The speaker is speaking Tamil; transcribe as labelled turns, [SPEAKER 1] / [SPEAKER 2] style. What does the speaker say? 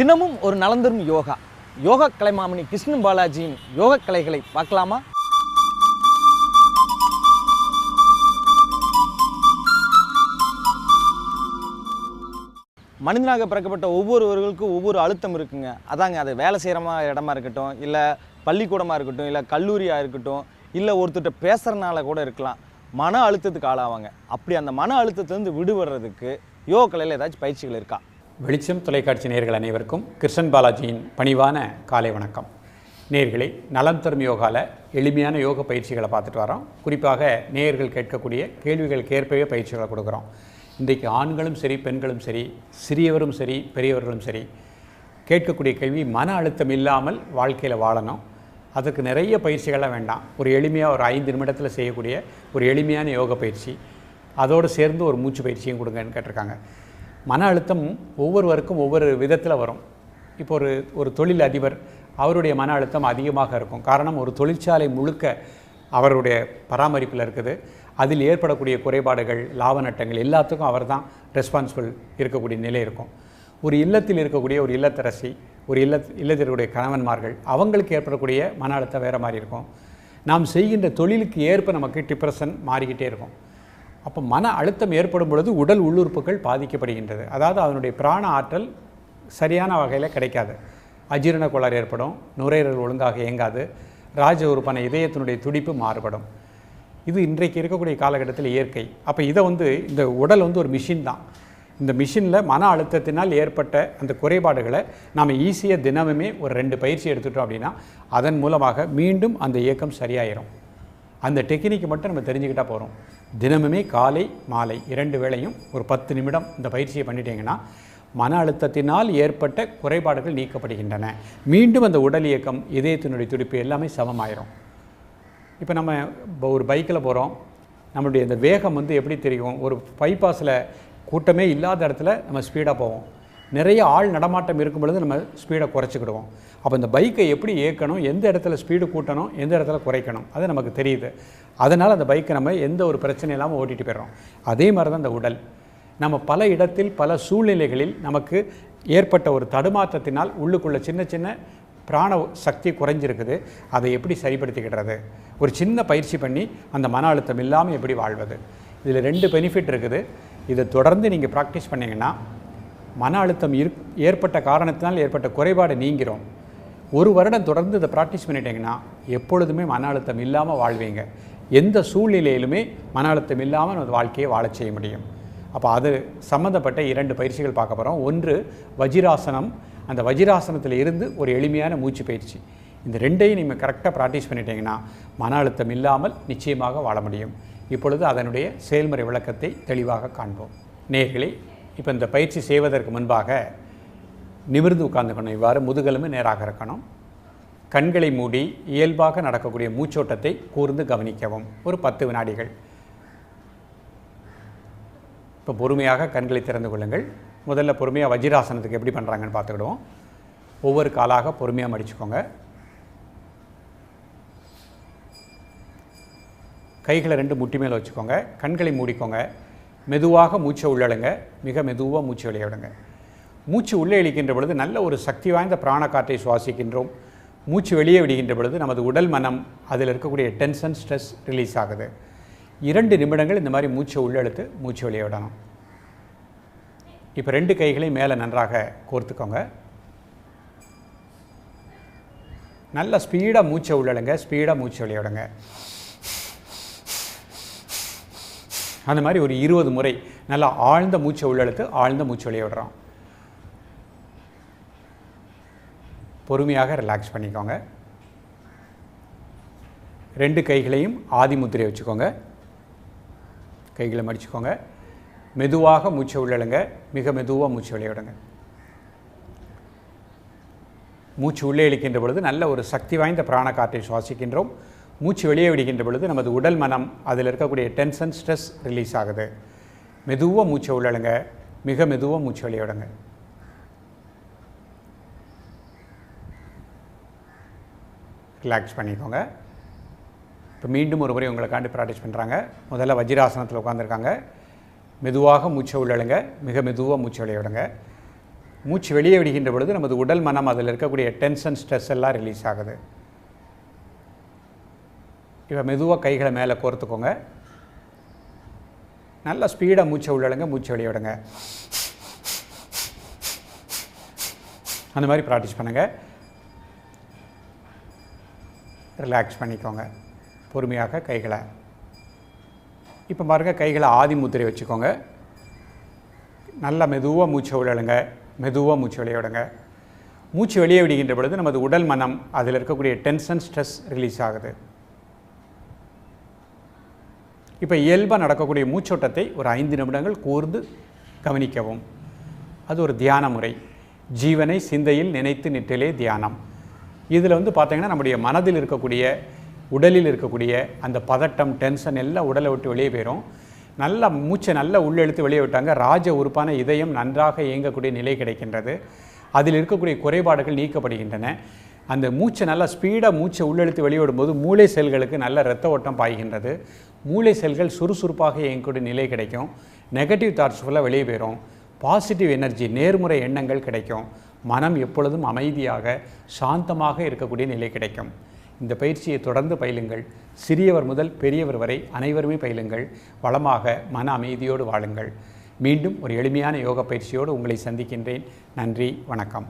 [SPEAKER 1] தினமும் ஒரு நலந்தரும் யோகா. யோகா கலைமாமணி கிருஷ்ணன் பாலாஜியின் யோக கலைகளை பார்க்கலாமா? மனிதனாக பிறக்கப்பட்ட ஒவ்வொருவர்களுக்கும் ஒவ்வொரு அழுத்தம் இருக்குங்க. அதாங்க அது வேலை செய்கிற இடமா இருக்கட்டும் இல்லை பள்ளிக்கூடமாக இருக்கட்டும் இல்லை கல்லூரியாக இருக்கட்டும் இல்லை ஒருத்தர்கிட்ட பேசுகிறனால கூட இருக்கலாம். மன அழுத்தத்துக்கு ஆளாவாங்க. அப்படி அந்த மன அழுத்தத்துலேருந்து விடுபடுறதுக்கு யோக கலையில் ஏதாச்சும் பயிற்சிகள் இருக்கா?
[SPEAKER 2] வெளிச்சம் தொலைக்காட்சி நேர்கள் அனைவருக்கும் கிருஷ்ணன் பாலாஜியின் பணிவான காலை வணக்கம். நேயர்களே நலம் தரும் யோகாவில் எளிமையான யோக பயிற்சிகளை பார்த்துட்டு வரோம். குறிப்பாக நேயர்கள் கேட்கக்கூடிய கேள்விகளுக்கு ஏற்பவே பயிற்சிகளை கொடுக்குறோம். இன்றைக்கு ஆண்களும் சரி பெண்களும் சரி சிறியவரும் சரி பெரியவர்களும் சரி கேட்கக்கூடிய கேள்வி மன அழுத்தம் இல்லாமல் வாழ்க்கையில் வாழணும். அதுக்கு நிறைய பயிற்சிகள்லாம் வேண்டாம். ஒரு எளிமையாக ஒரு ஐந்து நிமிடத்தில் செய்யக்கூடிய ஒரு எளிமையான யோக பயிற்சி. அதோடு சேர்ந்து ஒரு மூச்சு பயிற்சியும் கொடுங்கன்னு கேட்டிருக்காங்க. மன அழுத்தம் ஒவ்வொருவருக்கும் ஒவ்வொரு விதத்தில் வரும். இப்போ ஒரு ஒரு தொழில் அதிபர் அவருடைய மன அழுத்தம் அதிகமாக இருக்கும். காரணம் ஒரு தொழிற்சாலை முழுக்க அவருடைய பராமரிப்பில் இருக்குது. அதில் ஏற்படக்கூடிய குறைபாடுகள் லாப நட்டங்கள் எல்லாத்துக்கும் அவர் தான் ரெஸ்பான்சிபிள் இருக்கக்கூடிய நிலை இருக்கும். ஒரு இல்லத்தில் இருக்கக்கூடிய ஒரு இல்லத்தரசி ஒரு இல்ல இல்லத்திற்குடைய கணவன்மார்கள் அவங்களுக்கு ஏற்படக்கூடிய மன அழுத்தம் வேறு மாதிரி இருக்கும். நாம் செய்கின்ற தொழிலுக்கு ஏற்ப நமக்கு டிப்ரெஷன் மாறிக்கிட்டே இருக்கும். அப்போ மன அழுத்தம் ஏற்படும் பொழுது உடல் உள்ளுறுப்புகள் பாதிக்கப்படுகின்றது. அதாவது அதனுடைய பிராண ஆற்றல் சரியான வகையில் கிடைக்காது. அஜீரண கோளாறு ஏற்படும் நுரையீரல் ஒழுங்காக இயங்காது ராஜ உறுப்பான இதயத்தினுடைய துடிப்பு மாறுபடும். இது இன்றைக்கு இருக்கக்கூடிய காலகட்டத்தில் இயற்கை. அப்போ இதை வந்து இந்த உடல் வந்து ஒரு மிஷின் தான். இந்த மிஷினில் மன அழுத்தத்தினால் ஏற்பட்ட அந்த குறைபாடுகளை நாம் ஈஸியாக தினமுமே ஒரு ரெண்டு பயிற்சி எடுத்துட்டோம் அப்படின்னா அதன் மூலமாக மீண்டும் அந்த இயக்கம் சரியாயிரும். அந்த டெக்னிக்கு மட்டும் நம்ம தெரிஞ்சுக்கிட்டால் போகிறோம் தினமுமே காலை மாலை இரண்டு வேளையும் ஒரு பத்து நிமிடம் இந்த பயிற்சியை பண்ணிட்டீங்கன்னா மன அழுத்தத்தினால் ஏற்பட்ட குறைபாடுகள் நீக்கப்படுகின்றன. மீண்டும் அந்த உடல் இயக்கம் இதயத்தினுடைய துடிப்பு எல்லாமே சமமாயிரும். இப்போ நம்ம இப்போ ஒரு பைக்கில் போகிறோம் நம்மளுடைய இந்த வேகம் வந்து எப்படி தெரியும்? ஒரு பைபாஸில் கூட்டமே இல்லாத இடத்துல நம்ம ஸ்பீடாக போவோம். நிறைய ஆள் நடமாட்டம் இருக்கும் பொழுது நம்ம ஸ்பீடை குறைச்சிக்கிடுவோம். அப்போ இந்த பைக்கை எப்படி இயக்கணும் எந்த இடத்துல ஸ்பீடு கூட்டணும் எந்த இடத்துல குறைக்கணும் அது நமக்கு தெரியுது. அதனால் அந்த பைக்கை நம்ம எந்த ஒரு பிரச்சனை இல்லாமல் ஓட்டிகிட்டு போயிடுறோம். அதே மாதிரி தான் இந்த உடல். நம்ம பல இடத்தில் பல சூழ்நிலைகளில் நமக்கு ஏற்பட்ட ஒரு தடுமாற்றத்தினால் உள்ளுக்குள்ளே சின்ன சின்ன பிராண சக்தி குறைஞ்சிருக்குது. அதை எப்படி சரிப்படுத்திக்கிடுறது? ஒரு சின்ன பயிற்சி பண்ணி அந்த மன அழுத்தம் இல்லாமல் எப்படி வாழ்வது? இதில் ரெண்டு பெனிஃபிட் இருக்குது. இதை தொடர்ந்து நீங்கள் ப்ராக்டிஸ் பண்ணிங்கன்னா மன அழுத்தம் இரு ஏற்பட்ட காரணத்தினால் ஏற்பட்ட குறைபாடு நீங்கிறோம். ஒரு வருடம் தொடர்ந்து இதை ப்ராக்டிஸ் பண்ணிட்டீங்கன்னா எப்பொழுதுமே மன அழுத்தம் இல்லாமல் வாழ்வீங்க. எந்த சூழ்நிலையிலுமே மன அழுத்தம் இல்லாமல் நம்ம வாழ்க்கையை வாழச் செய்ய முடியும். அப்போ அது சம்மந்தப்பட்ட இரண்டு பயிற்சிகள் பார்க்க போகிறோம் ஒன்று வஜிராசனம். அந்த வஜிராசனத்தில் இருந்து ஒரு எளிமையான மூச்சு பயிற்சி. இந்த ரெண்டையும் நீங்கள் கரெக்டாக ப்ராக்டிஸ் பண்ணிட்டீங்கன்னா மன அழுத்தம் இல்லாமல் நிச்சயமாக வாழ முடியும். இப்பொழுது அதனுடைய செயல்முறை விளக்கத்தை தெளிவாக காண்போம். நேர்களே இப்போ இந்த பயிற்சி செய்வதற்கு முன்பாக நிமிர்ந்து உட்கார்ந்துக்கணும். இவ்வாறு முதுகெலும்பு நேராக இருக்கணும். கண்களை மூடி இயல்பாக நடக்கக்கூடிய மூச்சோட்டத்தை கூர்ந்து கவனிக்கவும். ஒரு பத்து வினாடிகள். இப்போ பொறுமையாக கண்களை திறந்து கொள்ளுங்கள். முதல்ல பொறுமையாக வஜிராசனத்துக்கு எப்படி பண்ணுறாங்கன்னு பார்த்துக்கிடுவோம். ஒவ்வொரு காலாக பொறுமையாக மடிச்சுக்கோங்க. கைகளை ரெண்டு முட்டி மேலே வச்சுக்கோங்க. கண்களை மூடிக்கோங்க. மெதுவாக மூச்சை உள்ளழுங்க. மிக மெதுவாக மூச்சு வெளியே விடுங்க மூச்சு உள்ளே இழிக்கின்ற பொழுது நல்ல ஒரு சக்தி வாய்ந்த பிராண காற்றை சுவாசிக்கின்றோம். மூச்சு வெளியே விடுகின்ற பொழுது நமது உடல் மனம் அதில் இருக்கக்கூடிய டென்ஷன் ஸ்ட்ரெஸ் ரிலீஸ் ஆகுது. இரண்டு நிமிடங்கள் இந்த மாதிரி மூச்சை உள்ளெழுத்து மூச்சு வெளியே விடணும். இப்போ ரெண்டு கைகளையும் மேலே நன்றாக கோர்த்துக்கோங்க. நல்ல ஸ்பீடாக மூச்சை உள்ளழுங்க. ஸ்பீடாக மூச்சு வெளியே விடுங்க அந்த மாதிரி ஒரு இருபது முறை நல்லா ஆழ்ந்த மூச்சை உள்ளெழுத்து ஆழ்ந்த மூச்சு வெளியே விடுறோம். பொறுமையாக ரிலாக்ஸ் பண்ணிக்கோங்க. ரெண்டு கைகளையும் ஆதி முத்திரை வச்சுக்கோங்க. கைகளை மடிச்சுக்கோங்க. மெதுவாக மூச்சை உள்ளழுங்க. மிக மெதுவாக மூச்சு விளையாடுங்க மூச்சு உள்ளே இழுக்கின்ற பொழுது நல்ல ஒரு சக்தி வாய்ந்த பிராண காற்றை சுவாசிக்கின்றோம். மூச்சு வெளியே விடுகின்ற பொழுது நமது உடல் மனம் அதில் இருக்கக்கூடிய டென்ஷன் ஸ்ட்ரெஸ் ரிலீஸ் ஆகுது. மெதுவாக மூச்சை உள்ளழுங்க மிக மெதுவாக மூச்சு வெளியே விடுங்க. ரிலாக்ஸ் பண்ணிக்கோங்க. இப்போ மீண்டும் ஒரு முறை உங்களுக்காண்டி ப்ராக்டிஸ் பண்ணுறாங்க முதல்ல வஜ்ராசனத்தில் உட்காந்துருக்காங்க மெதுவாக மூச்சை உள்ளழுங்க மிக மெதுவாக மூச்சு வெளியே விடுங்க. மூச்சு வெளியே விடுகின்ற பொழுது நமது உடல் மனம் அதில் இருக்கக்கூடிய டென்ஷன் ஸ்ட்ரெஸ் எல்லாம் ரிலீஸ் ஆகுது. இப்போ மெதுவாக கைகளை மேலே கோர்த்துக்கோங்க. நல்லா ஸ்பீடாக மூச்சை உள்ளடங்க மூச்சை வெளியே விடுங்க. அந்த மாதிரி ப்ராக்டிஸ் பண்ணுங்கள் ரிலாக்ஸ் பண்ணிக்கோங்க. பொறுமையாக கைகளை. இப்போ பாருங்கள் கைகளை ஆதி முத்திரை வச்சுக்கோங்க. நல்லா மெதுவாக மூச்சை உள்ளழுங்க மெதுவாக மூச்சு வெளியே விடுங்க. மூச்சு வெளியே விடுகின்ற பொழுது நமது உடல் மனம் அதில் இருக்கக்கூடிய டென்ஷன் ஸ்ட்ரெஸ் ரிலீஸ் ஆகுது. இப்போ இயல்பாக நடக்கக்கூடிய மூச்சோட்டத்தை ஒரு ஐந்து நிமிடங்கள் கூர்ந்து கவனிக்கவும். அது ஒரு தியான முறை. ஜீவனை சிந்தையில் நினைத்து நிட்டிலே தியானம். இதில் வந்து பார்த்தீங்கன்னா நம்முடைய மனதில் இருக்கக்கூடிய உடலில் இருக்கக்கூடிய அந்த பதட்டம் டென்ஷன் எல்லாம் உடலை விட்டு வெளியே போயிடும் நல்லா மூச்சை நல்லா உள்ளெழுத்து வெளியே விட்டாங்க. ராஜ உறுப்பான இதயம் நன்றாக இயங்கக்கூடிய நிலை கிடைக்கின்றது. அதில் இருக்கக்கூடிய குறைபாடுகள் நீக்கப்படுகின்றன. அந்த மூச்சை நல்லா ஸ்பீடாக மூச்சை உள்ளெழுத்து வெளியிடும்போது மூளை செல்களுக்கு நல்ல இரத்த ஓட்டம் பாய்கின்றது. மூளை செல்கள் சுறுசுறுப்பாக இயங்கக்கூடிய நிலை கிடைக்கும். நெகட்டிவ் தாட்ஸ் ஃபுல்லாக வெளியே போயிடும் பாசிட்டிவ் எனர்ஜி நேர்முறை எண்ணங்கள் கிடைக்கும். மனம் எப்பொழுதும் அமைதியாக சாந்தமாக இருக்கக்கூடிய நிலை கிடைக்கும். இந்த பயிற்சியை தொடர்ந்து பயிலுங்கள். சிறியவர் முதல் பெரியவர் வரை அனைவருமே பயிலுங்கள். வளமாக மன அமைதியோடு வாழுங்கள். மீண்டும் ஒரு எளிமையான யோக பயிற்சியோடு உங்களை சந்திக்கின்றேன். நன்றி வணக்கம்.